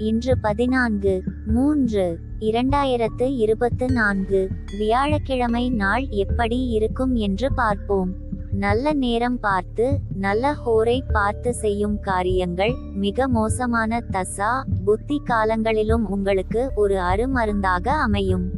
இன்று பதினான்கு மூன்று இரண்டாயிரத்து இருபத்து நான்கு வியாழக்கிழமை நாள் எப்படி இருக்கும் என்று பார்ப்போம். நல்ல நேரம் பார்த்து நல்ல ஹோரை பார்த்து செய்யும் காரியங்கள் மிக மோசமான தசா புத்தி காலங்களிலும் உங்களுக்கு ஒரு அருமருந்தாக அமையும்.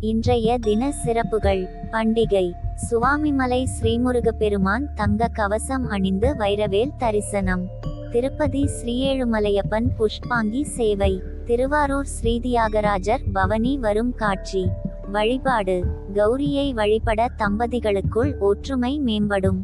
இன்றைய தின சிறப்புகள் பண்டிகை சுவாமிமலை ஸ்ரீமுருகப் பெருமான் தங்க கவசம் அணிந்து வைரவேல் தரிசனம். திருப்பதி ஸ்ரீஏழுமலையப்பன் புஷ்பாங்கி சேவை. திருவாரூர் ஸ்ரீதியாகராஜர் பவனி வரும் காட்சி. வழிபாடு. கௌரியை வழிபட தம்பதிகளுக்குள் ஒற்றுமை மேம்படும்.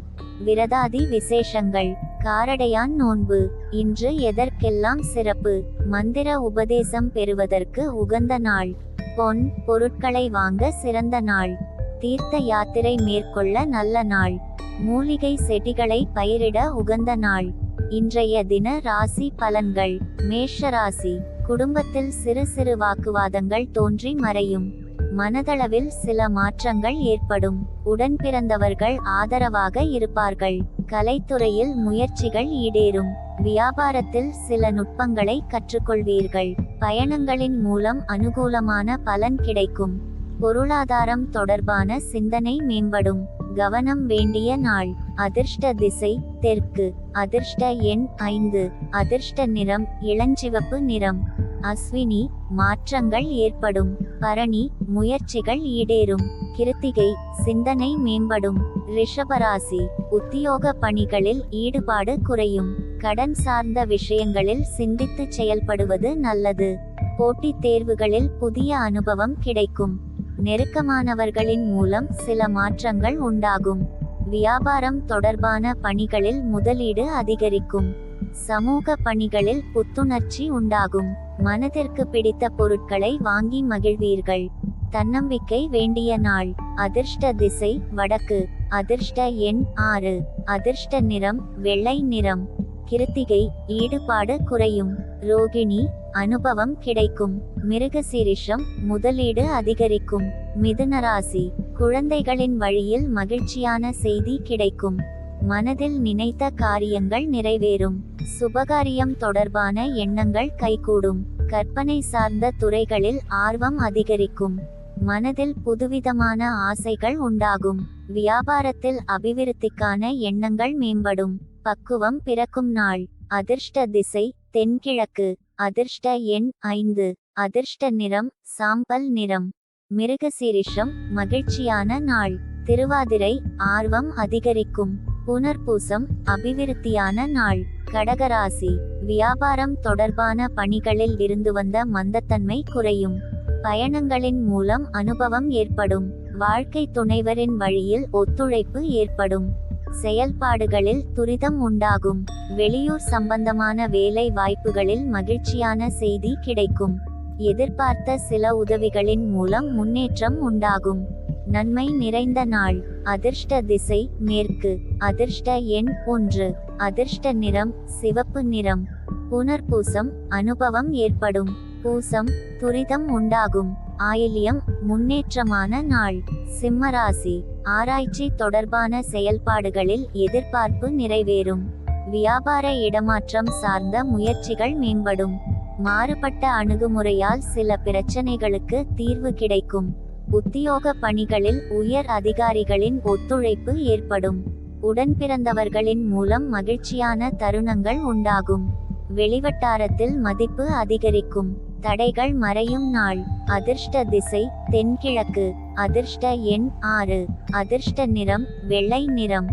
விரதாதி விசேஷங்கள். காரடையான் நோன்பு. இன்று எதற்கெல்லாம் சிறப்பு? மந்திர உபதேசம் பெறுவதற்கு உகந்த நாள். பொன் பொருட்களை வாங்க சிறந்த நாள். தீர்த்த யாத்திரை மேற்கொள்ள நல்ல நாள். மூலிகை செடிகளை பயிரிட உகந்த நாள். இன்றைய தின ராசி பலன்கள். மேஷ ராசி குடும்பத்தில் சிறு சிறு வாக்குவாதங்கள் தோன்றி மறையும். மனதளவில் சில மாற்றங்கள் ஏற்படும். உடன் பிறந்தவர்கள் ஆதரவாக இருப்பார்கள். கலைத்துறையில் முயற்சிகள் ஈடேறும். வியாபாரத்தில் சில நுட்பங்களை கற்றுக்கொள்வீர்கள். பயணங்களின் மூலம் அனுகூலமான பலன் கிடைக்கும். பொருளாதாரம் தொடர்பான சிந்தனை மேம்படும். கவனம் வேண்டிய நாள். அதிர்ஷ்ட திசை தெற்கு. அதிர்ஷ்ட எண் ஐந்து. அதிர்ஷ்ட நிறம் இளஞ்சிவப்பு நிறம். அஸ்வினி மாற்றங்கள் ஏற்படும். பரணி முயற்சிகள் ஈடேறும். கிருத்திகை சிந்தனை மேம்படும். ரிஷபராசி உத்தியோக பணிகளில் ஈடுபாடு குறையும். கடன் சார்ந்த விஷயங்களில் சிந்தித்து செயல்படுவது நல்லது. போட்டித் தேர்வுகளில் புதிய அனுபவம் கிடைக்கும். நெருக்கமானவர்களின் மூலம் சில மாற்றங்கள் உண்டாகும். வியாபாரம் தொடர்பான பணிகளில் முதலீடு அதிகரிக்கும். சமூக பணிகளில் புத்துணர்ச்சி உண்டாகும். மனதிற்கு பிடித்த பொருட்களை வாங்கி மகிழ்வீர்கள். தன்னம்பிக்கை வேண்டிய நாள். அதிர்ஷ்ட திசை வடக்கு. அதிர்ஷ்ட எண் ஆறு. அதிர்ஷ்ட நிறம் வெள்ளை நிறம். கிருத்திகை ஈடுபாடு குறையும். ரோகிணி அனுபவம் கிடைக்கும். மிருகசீரிஷம் முதலீடு அதிகரிக்கும். மிதுனராசி. குழந்தைகளின் வழியில் மகிழ்ச்சியான செய்தி கிடைக்கும். மனதில் நினைத்த காரியங்கள் நிறைவேறும். சுபகாரியம் தொடர்பான எண்ணங்கள் கைகூடும். கற்பனை சார்ந்த துறைகளில் ஆர்வம் அதிகரிக்கும். மனதில் புதுவிதமான ஆசைகள் உண்டாகும். வியாபாரத்தில் அபிவிருத்திக்கான எண்ணங்கள் மேம்படும். பக்குவம் பிறக்கும் நாள். அதிர்ஷ்ட திசை தென்கிழக்கு. அதிர்ஷ்ட எண் ஐந்து. அதிர்ஷ்ட நிறம் சாம்பல் நிறம். மிருகசீரிஷம் மகிழ்ச்சியான நாள். திருவாதிரை ஆர்வம் அதிகரிக்கும். புனர்பூசம் அபிவிருத்தியான நாள். கடகராசி வியாபாரம் தொடர்பான பணிகளில் இருந்து வந்த மந்தத்தன்மை குறையும். பயணங்களின் மூலம் அனுபவம் ஏற்படும். வாழ்க்கை துணைவரின் வழியில் ஒத்துழைப்பு ஏற்படும். செயல்பாடுகளில் துரிதம் உண்டாகும். வெளியூர் சம்பந்தமான வேலை வாய்ப்புகளில் மகிழ்ச்சியான செய்தி கிடைக்கும். எதிர்பார்த்த சில உதவிகளின் மூலம் முன்னேற்றம் உண்டாகும். நன்மை நிறைந்த நாள். அதிர்ஷ்ட திசை. மேற்கு. அதிர்ஷ்ட எண் ஒன்று. அதிர்ஷ்ட நிறம். சிவப்பு நிறம். புனர்பூசம். அனுபவம் ஏற்படும். பூசம். துரிதம் உண்டாகும். ஆயிலியம். முன்னேற்றமான நாள். சிம்மராசி. ஆராய்ச்சி தொடர்பான செயல்பாடுகளில் எதிர்பார்ப்பு நிறைவேறும். வியாபார இடமாற்றம் சார்ந்த முயற்சிகள் மேம்படும். மாறுபட்ட அணுகுமுறையால் சில பிரச்சனைகளுக்கு தீர்வு கிடைக்கும். உத்தியோக பணிகளில் உயர் அதிகாரிகளின் ஒத்துழைப்பு ஏற்படும். உடன் பிறந்தவர்களின் மூலம் மகிழ்ச்சியான தருணங்கள் உண்டாகும். வெளிவட்டாரத்தில் மதிப்பு அதிகரிக்கும். தடைகள் மறையும் நாள். அதிர்ஷ்ட திசை தென்கிழக்கு. அதிர்ஷ்ட எண் ஆறு. அதிர்ஷ்ட நிறம் வெள்ளை நிறம்.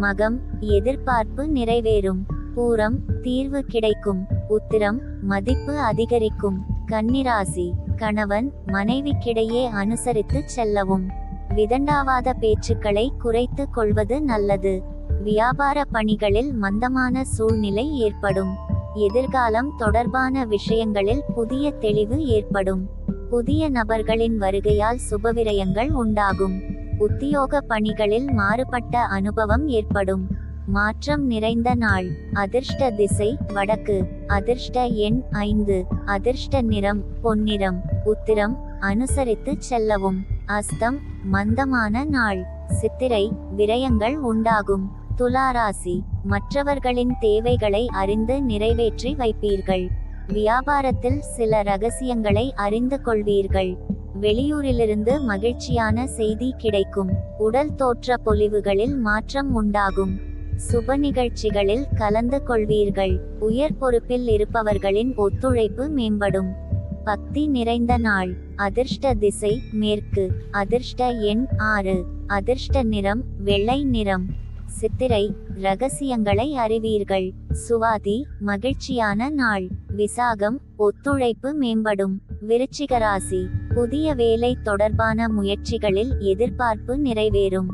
மகம் எதிர்பார்ப்பு நிறைவேறும். பூரம் தீர்வு கிடைக்கும். உத்திரம் மதிப்பு அதிகரிக்கும். கன்னிராசி கணவன் மனைவிக்கிடையே அனுசரித்து செல்லவும். விதண்டாவாத பேச்சுக்களை குறைத்து கொள்வது நல்லது. வியாபார பணிகளில் மந்தமான சூழ்நிலை ஏற்படும். எதிர்காலம் தொடர்பான விஷயங்களில் புதிய தெளிவு ஏற்படும். புதிய நபர்களின் வருகையால் சுபவிரயங்கள் உண்டாகும். உத்தியோக பணிகளில் மாறுபட்ட அனுபவம் ஏற்படும். மாற்றம் நிறைந்த நாள். அதிர்ஷ்ட திசை வடக்கு. அதிர்ஷ்ட எண் ஐந்து. அதிர்ஷ்ட நிறம் பொன்னிறம். உத்திரம் அனுசரித்து செல்லவும். அஸ்தம் மந்தமான நாள். சித்திரை விரயங்கள் உண்டாகும். துலாராசி மற்றவர்களின் தேவைகளை அறிந்து நிறைவேற்றி வைப்பீர்கள். வியாபாரத்தில் சில ரகசியங்களை அறிந்து கொள்வீர்கள். வெளியூரிலிருந்து மகிழ்ச்சியான செய்தி கிடைக்கும். உடல் தோற்ற பொலிவுகளில் மாற்றம் உண்டாகும். சுப நிகழ்ச்சிகளில் கலந்து கொள்வீர்கள். உயர் பொறுப்பில் இருப்பவர்களின் ஒத்துழைப்பு மேம்படும். பக்தி நிறைந்த நாள். அதிர்ஷ்ட திசை மேற்கு. அதிர்ஷ்ட எண் ஆறு. அதிர்ஷ்ட நிறம் வெள்ளை நிறம். சித்திரை. ரகசியங்களை அறிவீர்கள். சுவாதி மகிழ்ச்சியான நாள். விசாகம் ஒத்துழைப்பு மேம்படும். விருச்சிகராசி. புதிய வேலை தொடர்பான முயற்சிகளில் எதிர்பார்ப்பு நிறைவேறும்.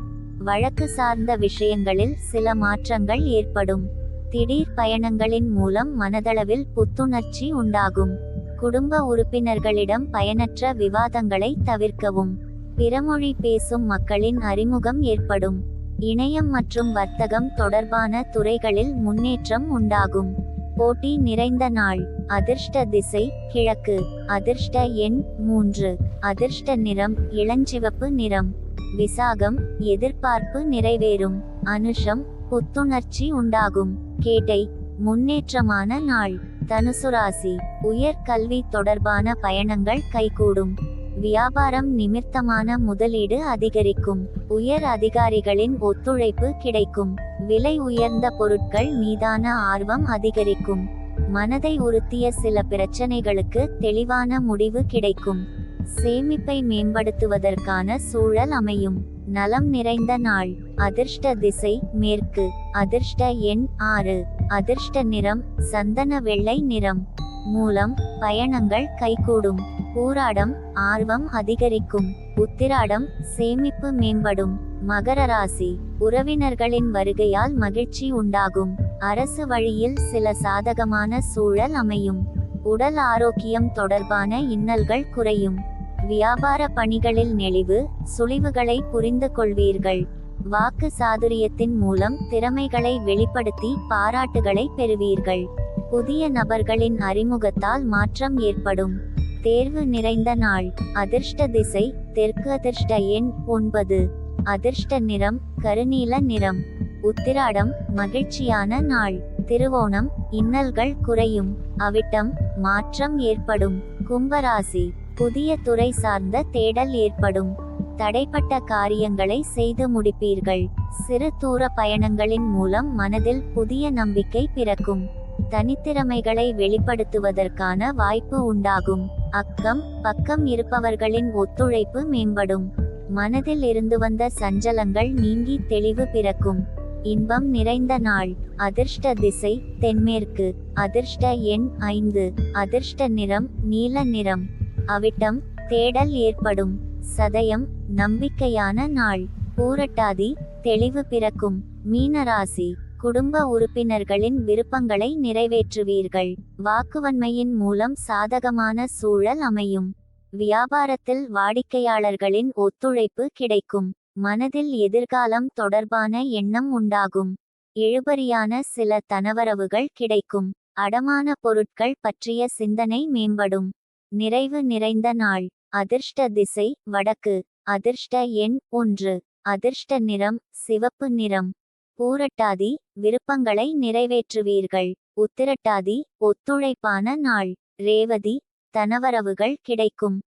வழக்கு சார்ந்த விஷயங்களில் சில மாற்றங்கள் ஏற்படும். திடீர் பயணங்களின் மூலம் மனதளவில் புத்துணர்ச்சி உண்டாகும். குடும்ப உறுப்பினர்களிடம் பயனற்ற விவாதங்களை தவிர்க்கவும். பிறமொழி பேசும் மக்களின் அறிமுகம் ஏற்படும். இணையம் மற்றும் வர்த்தகம் தொடர்பான துறைகளில் முன்னேற்றம் உண்டாகும். போட்டி நிறைந்த நாள். அதிர்ஷ்ட திசை கிழக்கு. அதிர்ஷ்ட எண் மூன்று. அதிர்ஷ்ட நிறம் இளஞ்சிவப்பு நிறம். விசாகம் எதிர்பார்ப்பு நிறைவேறும். அனுஷம் புத்துணர்ச்சி உண்டாகும். கேட்டை முன்னேற்றமான நாள். தனுசு ராசி உயர் கல்வி தொடர்பான பயணங்கள் கைகூடும். வியாபாரம் நிமித்தமான முதலீடு அதிகரிக்கும். உயர் அதிகாரிகளின் ஒத்துழைப்பு கிடைக்கும். விலை உயர்ந்த பொருட்கள் மீதான ஆர்வம் அதிகரிக்கும். மனதை உறுத்திய சில பிரச்சனைகளுக்கு தெளிவான முடிவு கிடைக்கும். சேமிப்பை மேம்படுத்துவதற்கான சூழல் அமையும். நலம் நிறைந்த நாள். அதிர்ஷ்ட திசை. மேற்கு. அதிர்ஷ்ட எண் ஆறு. அதிர்ஷ்ட நிறம். சந்தன வெள்ளை நிறம். மூலம் பயணங்கள் கைகூடும். ஊராடம் ஆர்வம் அதிகரிக்கும். உத்திராடம் சேமிப்பு மேம்படும். மகர ராசி. உறவினர்களின் வருகையால் மகிழ்ச்சி உண்டாகும். அரசு வழியில் சில சாதகமான சூழல் அமையும். உடல் ஆரோக்கியம் தொடர்பான இன்னல்கள் குறையும். வியாபார பணிகளில் நெளிவு சுழிவுகளை புரிந்து கொள்வீர்கள். வாக்கு சாதுரியத்தின் மூலம் திறமைகளை வெளிப்படுத்தி பாராட்டுகளை பெறுவீர்கள். புதிய நபர்களின் அறிமுகத்தால் மாற்றம் ஏற்படும். தேர்வு நிறைந்த நாள் அதிர்ஷ்ட திசை தெற்கு அதிர்ஷ்ட எண் ஒன்பது. அதிர்ஷ்ட நிறம் கருநீல நிறம். உத்திராடம் மகிழ்ச்சியான நாள். திருவோணம் இன்னல்கள் குறையும். அவிட்டம் மாற்றம் ஏற்படும். கும்பராசி. புதிய துறை சார்ந்த தேடல் ஏற்படும். தடைப்பட்ட காரியங்களை செய்து முடிப்பீர்கள். சிறு தூர பயணங்களின் மூலம் மனதில் புதிய நம்பிக்கை பிறக்கும். தனித்திறமைகளை வெளிப்படுத்துவதற்கான வாய்ப்பு உண்டாகும். அக்கம் பக்கம் இருப்பவர்களின் ஒத்துழைப்பு மேம்படும். மனதில் இருந்து வந்த சஞ்சலங்கள் நீங்கி தெளிவு பிறக்கும். இன்பம் நிறைந்த நாள். அதிர்ஷ்ட திசை தென்மேற்கு. அதிர்ஷ்ட எண் ஐந்து. அதிர்ஷ்ட நிறம் நீல நிறம். அவிட்டம் தேடல் ஏற்படும். சதயம் நம்பிக்கையான நாள். பூரட்டாதி தெளிவு பிறக்கும். மீனராசி குடும்ப உறுப்பினர்களின் விருப்பங்களை நிறைவேற்றுவீர்கள். வாக்குவன்மையின் மூலம் சாதகமான சூழல் அமையும். வியாபாரத்தில் வாடிக்கையாளர்களின் ஒத்துழைப்பு கிடைக்கும். மனதில் எதிர்காலம் தொடர்பான எண்ணம் உண்டாகும். இழுபறியான சில தனவரவுகள் கிடைக்கும். அடமான பொருட்கள் பற்றிய சிந்தனை மேம்படும். நிறைவு நிறைந்த நாள். அதிர்ஷ்ட திசை வடக்கு. அதிர்ஷ்ட எண் ஒன்று. அதிர்ஷ்ட நிறம் சிவப்பு நிறம். பூரட்டாதி விருப்பங்களை நிறைவேற்றுவீர்கள். உத்திரட்டாதி ஒத்துழைப்பான நாள். ரேவதி தனவரவுகள் கிடைக்கும்.